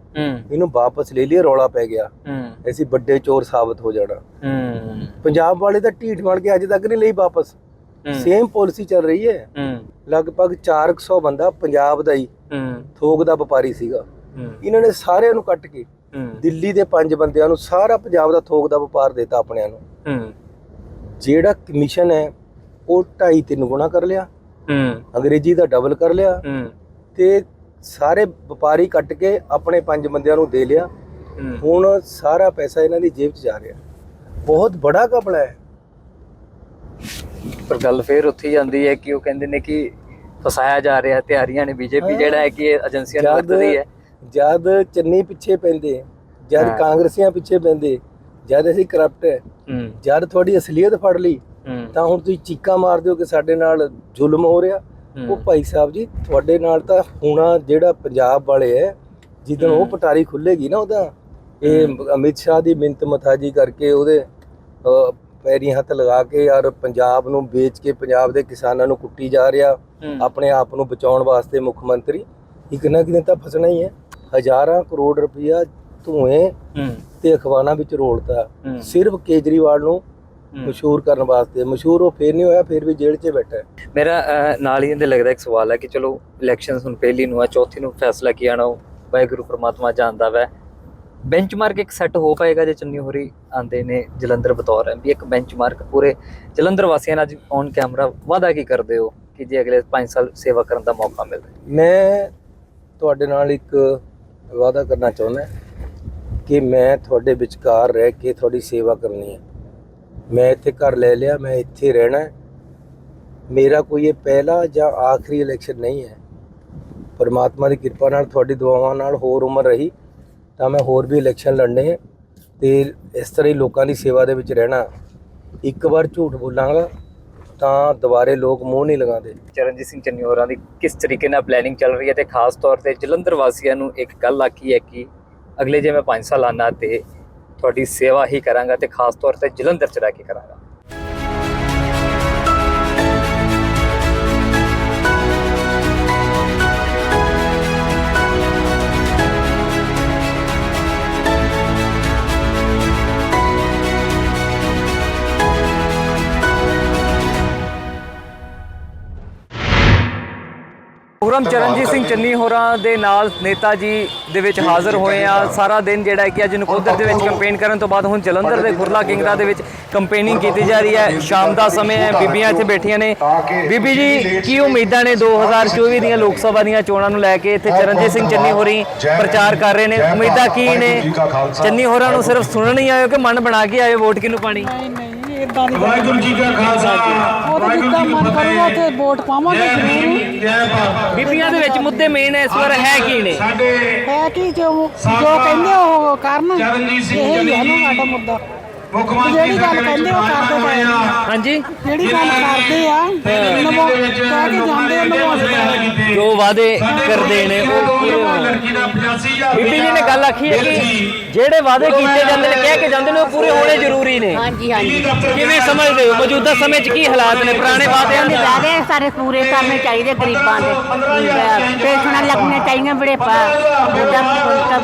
ਇਹਨੂੰ ਵਾਪਸ ਲੈ ਲਈਏ ਰੌਲਾ ਪੈ ਗਿਆ। ਅਸੀਂ ਵੱਡੇ ਚੋਰ ਸਾਬਤ ਹੋ ਜਾਣਾ। ਪੰਜਾਬ ਵਾਲੇ ਤਾਂ ਢੀਠ ਬਣ ਕੇ ਅੱਜ ਤੱਕ ਨਹੀਂ ਲਈ ਵਾਪਸ। ਸੇਮ ਪਾਲਿਸੀ ਚੱਲ ਰਹੀ ਹੈ। ਲਗਭਗ 400 ਬੰਦਾ ਪੰਜਾਬ ਦਾ ਹੀ ਥੋਕ ਦਾ ਵਪਾਰੀ ਸੀਗਾ। ਇਹਨਾਂ ਨੇ ਸਾਰਿਆਂ ਨੂੰ ਕੱਟ ਕੇ ਦਿੱਲੀ ਦੇ ਪੰਜ ਬੰਦਿਆਂ ਨੂੰ ਸਾਰਾ ਪੰਜਾਬ ਦਾ ਥੋਕ ਦਾ ਵਪਾਰ ਦਿੱਤਾ ਆਪਣਿਆਂ ਨੂੰ। ਹੂੰ। ਜਿਹੜਾ ਕਮਿਸ਼ਨ ਹੈ ਉਹ 2.5 3 ਗੁਣਾ ਕਰ ਲਿਆ। ਹੂੰ। ਅੰਗਰੇਜ਼ੀ ਦਾ ਡਬਲ ਕਰ ਲਿਆ। ਹੂੰ। ਤੇ ਸਾਰੇ ਵਪਾਰੀ ਕੱਟ ਕੇ ਆਪਣੇ ਪੰਜ ਬੰਦਿਆਂ ਨੂੰ ਦੇ ਲਿਆ। ਹੁਣ ਸਾਰਾ ਪੈਸਾ ਇਹਨਾਂ ਦੀ ਜੇਬ 'ਚ ਜਾ ਰਿਹਾ। ਬਹੁਤ ਬੜਾ ਕਪੜਾ ਹੈ। ਪਰ ਗੱਲ ਫੇਰ ਉੱਥੇ ਜਾਂਦੀ ਹੈ ਕਿ ਉਹ ਕਹਿੰਦੇ ਨੇ ਕਿ ਫਸਾਇਆ ਜਾ ਰਿਹਾ ਤਿਆਰੀਆਂ ਨੇ ਬੀਜੇਪੀ। ਜਿਹੜਾ ਹੈ ਕਿ ਇਹ ਏਜੰਸੀਆਂ ਨੂੰ ਜਦ ਵਰਤਦੀ ਹੈ। ਜਦ ਚੰਨੀ ਪਿੱਛੇ ਪੈਂਦੇ ਜਦ ਹਾਂ। ਕਾਂਗਰਸੀਆਂ ਪਿੱਛੇ ਪੈਂਦੇ ਜਦ ਅਸੀਂ ਕਰਪਟ ਹੈ ਹੂੰ। ਜਦ ਤੁਹਾਡੀ ਅਸਲੀਅਤ ਫੜ ਲਈ ਹੂੰ। ਤਾਂ ਹੁਣ ਤੁਸੀਂ ਚੀਕਾਂ ਮਾਰਦੇ ਹੋ ਕਿ ਸਾਡੇ ਨਾਲ ਜ਼ੁਲਮ ਹੋ ਰਿਹਾ। ਉਹ ਹੂੰ ਭਾਈ ਸਾਹਿਬ ਜੀ ਤੁਹਾਡੇ ਨਾਲ ਤਾਂ ਹੁਣਾ ਜਿਹੜਾ ਪੰਜਾਬ ਵਾਲੇ ਹੈ ਜਿੱਦਣ ਉਹ। ਪਟਾਰੀ ਖੁੱਲੇਗੀ ਨਾ ਉਹਦਾ ਇਹ ਅਮਿਤ ਸ਼ਾਹ ਦੀ ਮਿੰਤ ਮਥਾਜੀ ਕਰਕੇ ਉਹਦੇ ਅਹ, ਪੈਰੀ ਹੱਥ ਲਗਾ ਕੇ ਯਾਰ ਪੰਜਾਬ ਨੂੰ ਵੇਚ ਕੇ ਪੰਜਾਬ ਦੇ ਕਿਸਾਨਾਂ ਨੂੰ ਕੁੱਟੀ ਜਾ ਰਿਹਾ ਹੂੰ। ਆਪਣੇ ਆਪ ਨੂੰ ਬਚਾਉਣ ਵਾਸਤੇ ਮੁੱਖ ਮੰਤਰੀ ਇੱਕ ਨਾ ਕਿਤੇ ਤਾਂ ਫਸਣਾ ਹੀ ਹੈ। ਹਜ਼ਾਰਾਂ ਕਰੋੜ ਰੁਪਇਆ ਧੂਏ ਤੇ ਅਖਵਾਨਾ ਵਿੱਚ ਰੋਲਤਾ। ਸਿਰਫ ਕੇਜਰੀਵਾਲ ਨੂੰ। ਮਸ਼ਹੂਰ ਕਰਨ ਵਾਸਤੇ। ਮਸ਼ਹੂਰ ਉਹ ਫੇਰ ਨਹੀਂ ਹੋਇਆ ਫੇਰ ਵੀ ਜੇਲ੍ਹ 'ਚ ਬੈਠਾ। ਮੇਰਾ ਨਾਲ ਹੀ ਇਹਦੇ ਲੱਗਦਾ ਇੱਕ ਸਵਾਲ ਹੈ ਕਿ ਚਲੋ ਇਲੈਕਸ਼ਨਸ ਹੁਣ ਪਹਿਲੀ ਨੂੰ ਆ ਚੌਥੀ ਨੂੰ ਫੈਸਲਾ ਕੀ ਆਣਾ ਉਹ ਵਾਹਿਗੁਰੂ ਪ੍ਰਮਾਤਮਾ ਜਾਣਦਾ ਵੈ। ਬੈਂਚਮਾਰਕ ਇੱਕ ਸੈੱਟ ਹੋ ਪਾਏਗਾ ਜੇ ਚੰਨੀ ਹੋਰੀ ਆਂਦੇ ਨੇ ਜਲੰਧਰ ਬਤੌਰ ਵੀ ਇੱਕ ਬੈਂਚਮਾਰਕ ਪੂਰੇ ਜਲੰਧਰ ਵਾਸੀਆਂ ਨਾਲ ਅੱਜ ਔਨ ਕੈਮਰਾ ਵਾਦਾ ਕੀ ਕਰਦੇ ਹੋ ਕਿ ਜੇ ਅਗਲੇ 5 ਸਾਲ ਸੇਵਾ ਕਰਨ ਦਾ ਮੌਕਾ ਮਿਲਦਾ ਮੈਂ ਤੁਹਾਡੇ ਨਾਲ ਇੱਕ ਵਾਅਦਾ ਕਰਨਾ ਚਾਹੁੰਦਾ ਕਿ ਮੈਂ ਤੁਹਾਡੇ ਵਿਚਕਾਰ ਰਹਿ ਕੇ ਤੁਹਾਡੀ ਸੇਵਾ ਕਰਨੀ ਹੈ। ਮੈਂ ਇੱਥੇ ਘਰ ਲੈ ਲਿਆ, ਮੈਂ ਇੱਥੇ ਰਹਿਣਾ ਮੇਰਾ ਕੋਈ ਇਹ ਪਹਿਲਾ ਜਾਂ ਆਖਰੀ ਇਲੈਕਸ਼ਨ ਨਹੀਂ ਹੈ। ਪਰਮਾਤਮਾ ਦੀ ਕਿਰਪਾ ਨਾਲ ਤੁਹਾਡੀ ਦੁਆਵਾਂ ਨਾਲ ਹੋਰ ਉਮਰ ਰਹੀ ਤਾਂ ਮੈਂ ਹੋਰ ਵੀ ਇਲੈਕਸ਼ਨ ਲੜਨੇ ਹੈ ਤੇ ਇਸ ਤਰ੍ਹਾਂ ਹੀ ਲੋਕਾਂ ਦੀ ਸੇਵਾ ਦੇ ਵਿੱਚ ਰਹਿਣਾ। ਇੱਕ ਵਾਰ ਝੂਠ ਬੋਲਾਂਗਾ ਤਾਂ ਦੁਬਾਰੇ ਲੋਕ ਮੂੰਹ ਨਹੀਂ ਲਗਾਉਂਦੇ। ਚਰਨਜੀਤ ਸਿੰਘ ਚੰਨੀ ਹੋਰਾਂ ਦੀ ਕਿਸ ਤਰੀਕੇ ਨਾਲ ਪਲੈਨਿੰਗ ਚੱਲ ਰਹੀ ਹੈ ਤੇ ਖਾਸ ਤੌਰ ਤੇ ਜਲੰਧਰ ਵਾਸੀਆਂ ਨੂੰ ਇੱਕ ਗੱਲ ਆਖੀ ਹੈ ਕਿ ਅਗਲੇ ਜੇ ਮੈਂ 5 ਸਾਲ ਆਨਾ ਤੇ ਤੁਹਾਡੀ ਸੇਵਾ ਹੀ ਕਰਾਂਗਾ ਤੇ ਖਾਸ ਤੌਰ ਤੇ ਜਲੰਧਰ ਚ ਰਹਿ ਕੇ ਕਰਾਂਗਾ। ਪ੍ਰੋਗਰਾਮ ਚਰਨਜੀਤ ਸਿੰਘ ਚੰਨੀ ਹੋਰਾਂ ਦੇ ਨਾਲ ਨੇਤਾ ਜੀ ਦੇ ਵਿੱਚ ਹਾਜ਼ਰ ਹੋਏ ਆ। ਸਾਰਾ ਦਿਨ ਜਿਹੜਾ ਹੈ ਕਿ ਅੱਜ ਨਕੋਦਰ ਦੇ ਵਿੱਚ ਕੰਪੇਨ ਕਰਨ ਤੋਂ ਬਾਅਦ ਹੁਣ ਜਲੰਧਰ ਦੇ ਖੁਰਲਾ ਕਿੰਗਰਾ ਦੇ ਵਿੱਚ ਕੰਪੇਨਿੰਗ ਕੀਤੀ ਜਾ ਰਹੀ ਹੈ। ਸ਼ਾਮ ਦਾ ਸਮੇਂ ਹੈ ਬੀਬੀਆਂ ਇੱਥੇ ਬੈਠੀਆਂ ਨੇ। ਬੀਬੀ ਜੀ ਕੀ ਉਮੀਦਾਂ ਨੇ 2024 ਦੀਆਂ ਲੋਕ ਸਭਾ ਦੀਆਂ ਚੋਣਾਂ ਨੂੰ ਲੈ ਕੇ ਇੱਥੇ ਚਰਨਜੀਤ ਸਿੰਘ ਚੰਨੀ ਹੋਰੀ ਪ੍ਰਚਾਰ ਕਰ ਰਹੇ ਨੇ। ਉਮੀਦਾਂ ਕੀ ਨੇ? ਚੰਨੀ ਹੋਰਾਂ ਨੂੰ ਸਿਰਫ ਸੁਣਨ ਹੀ ਆਇਓ ਕਿ ਮਨ ਬਣਾ ਕੇ ਆਇਓ ਵੋਟ ਕਿਹਨੂੰ ਪਾਣੀ? ਇਦਾਂ ਨਹੀਂ ਵਾਹਿਗੁਰੂ ਜੀ ਕਾ ਖਾਲਸਾ। ਤਾਂ ਜਿੱਦਾਂ ਮਨ ਕਰੂਗਾ ਉੱਥੇ ਵੋਟ ਪਾਵਾਂਗੇ ਜ਼ਰੂਰ। ਜੈ ਬੀਬੀਆਂ ਦੇ ਵਿੱਚ ਮੁੱਦੇ ਮੇਨ ਇਸ ਵਾਰ ਹੈ ਕੀ ਨੇ? ਸਾਡੇ ਹੈ ਕਿ ਜੋ ਜੋ ਕਹਿੰਦੇ ਉਹ ਕਰਨ। ਚਰਨਜੀਤ ਸਿੰਘ ਇਹ ਹੀ ਹੈ ਜਿਹੜੀ ਗੱਲ ਕਹਿੰਦੇ ਉਹ ਕਰਦੇ ਪਏ ਨੇ। ਹਾਂਜੀ। ਜਿਹੜੀ ਗੱਲ ਕਰਦੇ ਆ ਨਵੋ ਕਹਿ ਕੇ ਜਾਂਦੇ ਆ ਨਵਾਉਂਦੇ ਜੋ ਵਾਅਦੇ ਕਰਦੇ ਨੇ ਉਹ ਪੂਰੇ ਹੋਣੇ ਬੀਬੀ ਜੀ ਨੇ ਗੱਲ ਆਖੀ ਹੈ ਕਿ ਜਿਹੜੇ ਵਾਅਦੇ ਕੀਤੇ ਜਾਂਦੇ ਨੇ ਕਹਿ ਕੇ ਜਾਂਦੇ ਨੇ ਉਹ ਪੂਰੇ ਹੋਣੇ ਜ਼ਰੂਰੀ ਨੇ। ਹਾਂਜੀ। ਹਾਂਜੀ ਕਿਵੇਂ ਸਮਝਦੇ ਹੋ? ਮੌਜੂਦਾ ਸਮੇਂ 'ਚ ਕੀ ਹਾਲਾਤ ਨੇ? ਪੁਰਾਣੇ ਵਾਅਦਿਆਂ ਦੇ ਵਾਅਦੇ ਸਾਰੇ ਪੂਰੇ ਕਰਨੇ ਚਾਹੀਦੇ ਗਰੀਬਾਂ ਦੇ। ਪੇਸ਼ਣਾ ਲੱਗਣੇ ਚਾਹੀਦੀਆਂ ਬੜੇ ਪਾ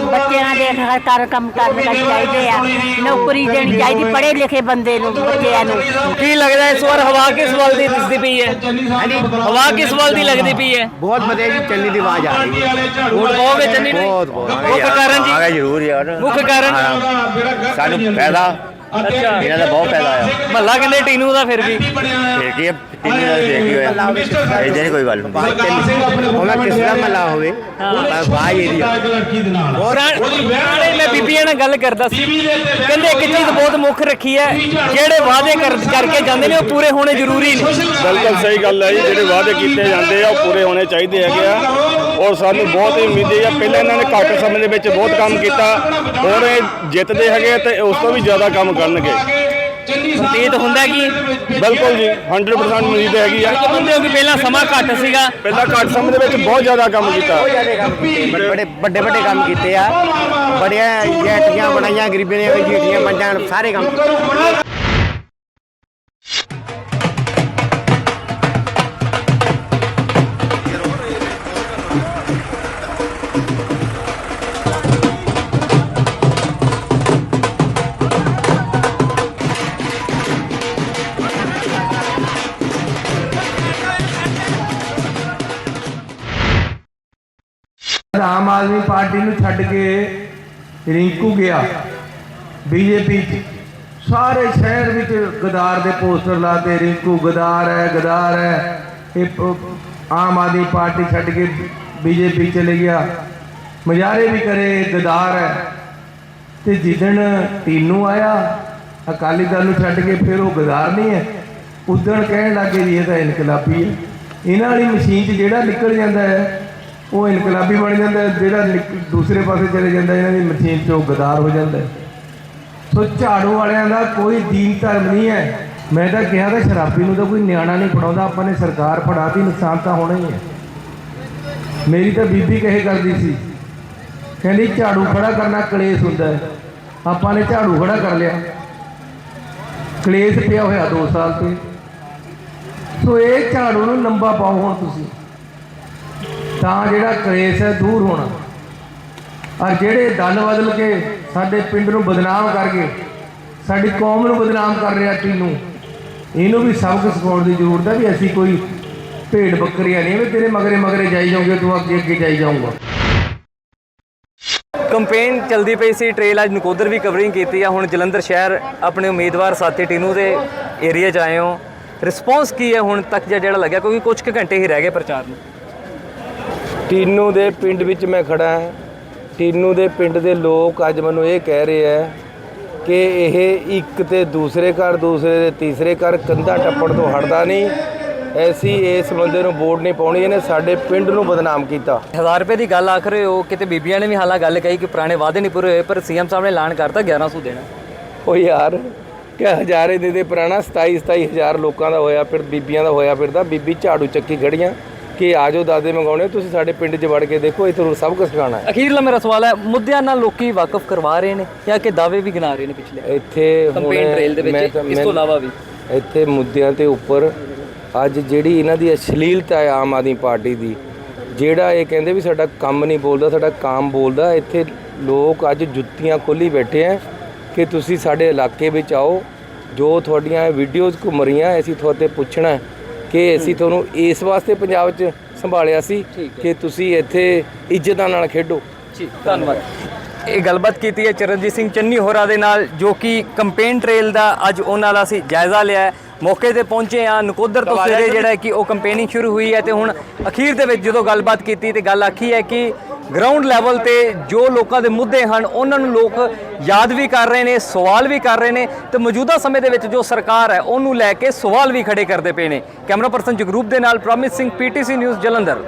ਬੱਚਿਆਂ ਦੇ ਹਰ ਘਰ ਕੰਮ ਕਰਨੇ ਚਾਹੀਦੇ ਆ। ਨੌਕਰੀ ਦੇਣੀ ਚਾਹੀਦੀ ਪੜ੍ਹੇ ਲਿਖੇ ਬੰਦੇ ਨੂੰ ਬੱਚਿਆਂ ਨੂੰ। ਕੀ ਲੱਗਦਾ ਇਸ ਵਾਰ ਹਵਾ ਕਿਸ ਵੱਲ ਦੀ ਦਿਸਦੀ ਪਈ ਹੈ? ਹਵਾ ਕਿਸ ਵੱਲ ਦੀ ਲੱਗਦੀ ਪਈ ਹੈ? ਬਹੁਤ ਵਧੀਆ ਜੀ ਚੰਨੀ ਦੀ ਆਵਾਜ਼ ਆ ਰਹੀ ਹੈ। ਵੋਟ ਪਾਓਗੇ ਚੰਨੀ ਨੂੰ ਬਹੁਤ ਬਹੁਤ। ਮੁੱਖ ਕਾਰਨ ਜੀ? ਆਗਾ ਜ਼ਰੂਰ ਯਾਰ। ਮੁੱਖ ਕਾਰਨ? ਸਾਨੂੰ ਫਾਇਦਾ ਅੱਛਾ। ਇਹਨਾਂ ਦਾ ਬਹੁਤ ਫਾਇਦਾ ਆ। ਮਹੱਲਾ ਕਹਿੰਦੇ ਟੀਨੂ ਦਾ ਫਿਰ ਵੀ? ਫੇਰ ਕੀ ਤਿੰਨ ਦਾ ਦੇਖ ਹੀ ਹੋਇਆ ਇਹਦੇ ਨਹੀਂ ਕੋਈ ਗੱਲ ਉਹਨਾਂ ਕਿਸ ਦਾ ਮਲਾ ਹੋਵੇ? ਪਰ ਬਾਈ ਏਰੀਆ ਪੁਰਾਣ- ਪੁਰਾਣੇ ਮੈਂ ਬੀਬੀਆਂ ਨਾਲ ਗੱਲ ਕਰਦਾ ਸੀ। ਕਹਿੰਦੇ ਇੱਕ ਚੀਜ਼ ਬਹੁਤ ਮੁੱਖ ਰੱਖੀ ਹੈ ਜਿਹੜੇ ਵਾਅਦੇ ਕਰ- ਕਰਕੇ ਜਾਂਦੇ ਨੇ ਉਹ ਪੂਰੇ ਹੋਣੇ ਜ਼ਰੂਰੀ ਨੇ। ਬਿਲਕੁਲ ਸਹੀ ਗੱਲ ਹੈ ਜੀ ਜਿਹੜੇ ਵਾਅਦੇ ਕੀਤੇ ਜਾਂਦੇ ਆ ਉਹ ਪੂਰੇ ਹੋਣੇ ਚਾਹੀਦੇ ਹੈਗੇ ਆ। ਔਰ ਸਾਨੂੰ ਬਹੁਤ ਹੀ ਉਮੀਦ ਹੈ ਪਹਿਲਾਂ ਇਹਨਾਂ ਨੇ ਘੱਟ ਸਮੇਂ ਦੇ ਵਿੱਚ ਬਹੁਤ ਕੰਮ ਕੀਤਾ। ਹੁਣ ਇਹ ਜਿੱਤਦੇ ਹੈਗੇ ਆ ਤੇ ਉਸ ਤੋਂ ਵੀ ਜ਼ਿਆਦਾ ਕੰਮ ਕਰਨਗੇ। ਪ੍ਰਤੀਤ ਹੁੰਦਾ ਕਿ ਬਿਲਕੁਲ ਜੀ 100% ਉਮੀਦ ਹੈਗੀ ਆ। ਕਿ ਬੰਦੇ ਹੋ ਕਿ ਪਹਿਲਾਂ ਸਮਾਂ ਘੱਟ ਸੀਗਾ। ਪਹਿਲਾਂ ਘੱਟ ਸਮੇਂ ਦੇ ਵਿੱਚ ਬਹੁਤ ਜ਼ਿਆਦਾ ਕੰਮ ਕੀਤਾ। ਬੜੇ ਵੱਡੇ ਵੱਡੇ ਕੰਮ ਕੀਤੇ ਆ। ਬੜੀਆਂ ਜੈਟੀਆਂ ਬਣਾਈਆਂ ਗਰੀਬੀ ਨੇ ਜੀਟੀਆਂ ਮੰਜਾਂ ਸਾਰੇ ਕੰਮ। ਆਦਮੀ ਪਾਰਟੀ ਨੂੰ ਛੱਡ ਕੇ ਰਿੰਕੂ ਗਿਆ। ਬੀਜੇਪੀ ਚ। ਸਾਰੇ ਸ਼ਹਿਰ ਵਿੱਚ ਗਦਾਰ ਦੇ ਪੋਸਟਰ ਲਾਤੇ ਰਿੰਕੂ, ਗਦਾਰ ਹੈ ਗਦਾਰ ਹੈ। ਇਹ ਆਮ ਆਦਮੀ ਪਾਰਟੀ ਛੱਡ ਕੇ ਬੀਜੇਪੀ ਚਲੇ ਗਿਆ। ਮਜ਼ਾਰੇ ਵੀ ਕਰੇ, ਗਦਾਰ ਹੈ। ਤੇ ਜਿੱਦਣ ਟੀਨੂ ਆਇਆ, ਅਕਾਲੀ ਦਲ ਨੂੰ ਛੱਡ ਕੇ ਫਿਰ ਉਹ ਗਦਾਰ ਨਹੀਂ ਹੈ। ਉਦਣ ਕਹਿਣ ਲੱਗੇ ਜੀ ਇਹ ਤਾਂ ਇਨਕਲਾਬੀ ਹੈ। ਇਹਨਾਂ ਵਾਲੀ ਮਸ਼ੀਨ 'ਚ ਜਿਹੜਾ ਨਿਕਲ ਜਾਂਦਾ ਹੈ ਉਹ ਇਨਕਲਾਬੀ ਬਣ ਜਾਂਦਾ ਜਿਹੜਾ ਨਿਕ- ਦੂਸਰੇ ਪਾਸੇ ਚਲੇ ਜਾਂਦਾ ਇਹਨਾਂ ਦੀ ਮਸ਼ੀਨ 'ਚੋਂ ਗਦਾਰ ਹੋ ਜਾਂਦਾ ਸੋ ਝਾੜੂ ਵਾਲਿਆਂ ਦਾ ਕੋਈ ਦੀਨ ਧਰਮ ਨਹੀਂ ਹੈ। ਮੈਂ ਤਾਂ ਕਿਹਾ ਤਾਂ ਸ਼ਰਾਬੀ ਨੂੰ ਤਾਂ ਕੋਈ ਨਿਆਣਾ ਨਹੀਂ ਪੜਾਉਂਦਾ ਆਪਾਂ ਨੇ ਸਰਕਾਰ ਪੜਾਤੀ ਨੁਕਸਾਨ ਤਾਂ ਹੋਣਾ ਹੀ ਹੈ। ਮੇਰੀ ਤਾਂ ਬੀਬੀ ਕਹੇ ਕਰਦੀ ਸੀ, ਕਹਿੰਦੀ ਝਾੜੂ ਖੜਾ ਕਰਨਾ ਕਲੇਸ਼ ਹੁੰਦਾ ਹੈ। ਆਪਾਂ ਨੇ ਝਾੜੂ ਖੜਾ ਕਰ ਲਿਆ। ਕਲੇਸ਼ ਪਿਆ ਹੋਇਆ 2 ਸਾਲ ਤੇ। ਸੋ ਇਹ ਝਾੜੂ ਨੂੰ ਲੰਬਾ ਪਾਓ ਹੁਣ ਤੁਸੀਂ। ਤਾਂ ਜਿਹੜਾ ਕਲੇਸ਼ ਹੈ ਦੂਰ ਹੋਣਾ। ਔਰ ਜਿਹੜੇ ਦਲ ਬਦਲ ਕੇ ਸਾਡੇ ਪਿੰਡ ਨੂੰ ਬਦਨਾਮ ਕਰਕੇ, ਸਾਡੀ ਕੌਮ ਨੂੰ ਬਦਨਾਮ ਕਰ ਰਿਹਾ ਟੀਨੂ, ਇਹਨੂੰ ਵੀ ਸਬਕ ਸਿਖਾਉਣ ਦੀ ਜ਼ਰੂਰਤ ਹੈ ਵੀ ਅਸੀਂ ਕੋਈ ਭੇਡ ਬੱਕਰੀਆਂ ਨਹੀਂ, ਵੀ ਤੇਰੇ ਮਗਰੇ ਮਗਰੇ ਜਾਈ ਜਾਓਗੇ ਤੂੰ ਅੱਗੇ ਅੱਗੇ ਜਾਈ ਜਾਊਗਾ। ਕੰਪੇਨ ਚਲਦੀ ਪਈ ਸੀ ਟ੍ਰੇਲ ਅੱਜ ਨਕੋਦਰ ਵੀ ਕਵਰਿੰਗ ਕੀਤੀ ਆ। ਹੁਣ ਜਲੰਧਰ ਸ਼ਹਿਰ ਆਪਣੇ ਉਮੀਦਵਾਰ ਸਾਥੀ ਟੀਨੂ ਦੇ ਏਰੀਆ 'ਚ ਆਏ ਹੋ। ਰਿਸਪੌਂਸ ਕੀ ਹੈ ਹੁਣ ਤੱਕ ਜਾਂ ਜਿਹੜਾ ਲੱਗਿਆ? ਕਿਉਂਕਿ ਕੁਝ ਕੁ ਘੰਟੇ ਹੀ ਰਹਿ ਗਏ ਪ੍ਰਚਾਰ ਨੂੰ। ਟੀਨੂ ਦੇ ਪਿੰਡ ਵਿੱਚ ਮੈਂ ਖੜਾ ਹਾਂ। ਟੀਨੂ ਦੇ ਪਿੰਡ ਦੇ ਲੋਕ ਅੱਜ ਮੈਨੂੰ ਇਹ ਕਹਿ ਰਹੇ ਹੈ ਕਿ ਇਹ ਇੱਕ ਤੇ ਦੂਸਰੇ ਘਰ ਦੂਸਰੇ ਦੇ ਤੀਸਰੇ ਘਰ ਕੰਧਾ ਟੱਪਣ ਤੋਂ ਹਟਦਾ ਨਹੀਂ। ਐਸੀ ਇਸ ਬੰਦੇ ਨੂੰ ਵੋਟ ਨਹੀਂ ਪਾਉਣੀ ਇਹਨੇ ਸਾਡੇ ਪਿੰਡ ਨੂੰ ਬਦਨਾਮ ਕੀਤਾ। 1000 ਰੁਪਏ ਦੀ ਗੱਲ ਆਖ ਰਹੇ ਹੋ ਕਿਤੇ ਬੀਬੀਆਂ ਨੇ ਵੀ ਹਾਲਾ ਗੱਲ ਕਹੀ ਕਿ ਪੁਰਾਣੇ ਵਾਅਦੇ ਨਹੀਂ ਪੂਰੇ ਹੋਏ ਪਰ ਸੀਐਮ ਸਾਹਿਬ ਨੇ ਐਲਾਨ ਕਰਤਾ 1100 ਦੇਣਾ। ਉਹ ਯਾਰ ਕਿ ਹਜ਼ਾਰੇ ਦੇ ਦੇ ਪੁਰਾਣਾ 27 27000 ਲੋਕਾਂ ਦਾ ਹੋਇਆ ਫਿਰ ਬੀਬੀਆਂ ਦਾ ਹੋਇਆ ਫਿਰਦਾ ਬੀਬੀ ਝਾੜੂ ਚੱਕੀ ਖੜੀਆਂ ਕਿ ਆਜੋ ਦਾਦੇ ਮੰਗਾਉਣੇ ਤੁਸੀਂ ਸਾਡੇ ਪਿੰਡ 'ਚ ਵੜ ਕੇ ਦੇਖੋ ਤੁਹਾਨੂੰ ਸਭ ਕੁਝ ਸਿਖਾਉਣਾ ਹੈ। ਅਖੀਰਲਾ ਮੇਰਾ ਸਵਾਲ ਹੈ ਮੁੱਦਿਆਂ ਨਾਲ ਲੋਕੀ ਵਾਕਫ ਕਰਵਾ ਰਹੇ ਨੇ ਜਾਂ ਕਿ ਦਾਅਵੇ ਵੀ ਗਿਣਾ ਰਹੇ ਨੇ ਪਿਛਲੇ? ਇੱਥੇ ਹੁਣ ਕੰਪੇਨ ਟ੍ਰੇਲ ਦੇ ਵਿੱਚ ਇਸ ਤੋਂ ਇਲਾਵਾ ਵੀ। ਇੱਥੇ ਮੁੱਦਿਆਂ ਤੇ ਉੱਪਰ ਅੱਜ ਜਿਹੜੀ ਇਹਨਾਂ ਦੀ ਅਸ਼ਲੀਲਤਾ ਹੈ ਆਮ ਆਦਮੀ ਪਾਰਟੀ ਦੀ ਜਿਹੜਾ ਇਹ ਕਹਿੰਦੇ ਵੀ ਸਾਡਾ ਕੰਮ ਨਹੀਂ ਬੋਲਦਾ ਸਾਡਾ ਕਾਮ ਬੋਲਦਾ ਇੱਥੇ ਲੋਕ ਅੱਜ ਜੁੱਤੀਆਂ ਖੋਲੀ ਬੈਠੇ ਆ ਕਿ ਤੁਸੀਂ ਸਾਡੇ ਇਲਾਕੇ ਵਿੱਚ ਆਓ ਜੋ ਤੁਹਾਡੀਆਂ ਵੀਡੀਓਜ਼ ਘੁੰਮ ਰਹੀਆਂ ਅਸੀਂ ਤੁਹਾਡੇ ਪੁੱਛਣਾ ਕਿ ਅਸੀਂ ਤੁਹਾਨੂੰ ਇਸ ਵਾਸਤੇ ਪੰਜਾਬ 'ਚ ਸੰਭਾਲਿਆ ਸੀ ਕਿ ਤੁਸੀਂ ਇੱਥੇ ਇੱਜ਼ਤਾਂ ਨਾਲ ਖੇਡੋ। ਜੀ ਧੰਨਵਾਦ। ਇਹ ਗੱਲਬਾਤ ਕੀਤੀ ਹੈ ਚਰਨਜੀਤ ਸਿੰਘ ਚੰਨੀ ਹੋਰਾਂ ਦੇ ਨਾਲ ਜੋ ਕਿ ਕੰਪੇਨ ਟ੍ਰੇਲ ਦਾ ਅੱਜ ਉਹਨਾਂ ਦਾ ਅਸੀਂ ਜਾਇਜ਼ਾ ਲਿਆ ਹੈ। ਮੌਕੇ ਤੇ ਪਹੁੰਚੇ ਆ ਨਕੋਦਰ ਤੋਂ ਸਵੇਰੇ ਜਿਹੜਾ ਕਿ ਉਹ ਕੰਪੇਨਿੰਗ ਸ਼ੁਰੂ ਹੋਈ ਹੈ ਤੇ ਹੁਣ ਅਖੀਰ ਦੇ ਵਿੱਚ ਜਦੋਂ ਗੱਲਬਾਤ ਕੀਤੀ ਤੇ ਗੱਲ ਆਖੀ ਹੈ ਕਿ ਗਰਾਊਂਡ ਲੈਵਲ ਤੇ ਜੋ ਲੋਕਾਂ ਦੇ ਮੁੱਦੇ ਹਨ, ਉਹਨਾਂ ਨੂੰ ਲੋਕ ਯਾਦ ਵੀ ਕਰ ਰਹੇ ਨੇ, ਸਵਾਲ ਵੀ ਕਰ ਰਹੇ ਨੇ ਤੇ ਮੌਜੂਦਾ ਸਮੇਂ ਦੇ ਵਿੱਚ ਜੋ ਸਰਕਾਰ ਹੈ, ਉਹਨੂੰ ਲੈ ਕੇ ਸਵਾਲ ਵੀ ਖੜੇ ਕਰਦੇ ਪਏ ਨੇ। ਕੈਮਰਾ ਪਰਸਨ ਜਗਰੂਪ ਦੇ ਨਾਲ ਪ੍ਰੋਮਿਸ ਸਿੰਘ, ਪੀਟੀਸੀ ਨਿਊਜ਼ ਜਲੰਧਰ।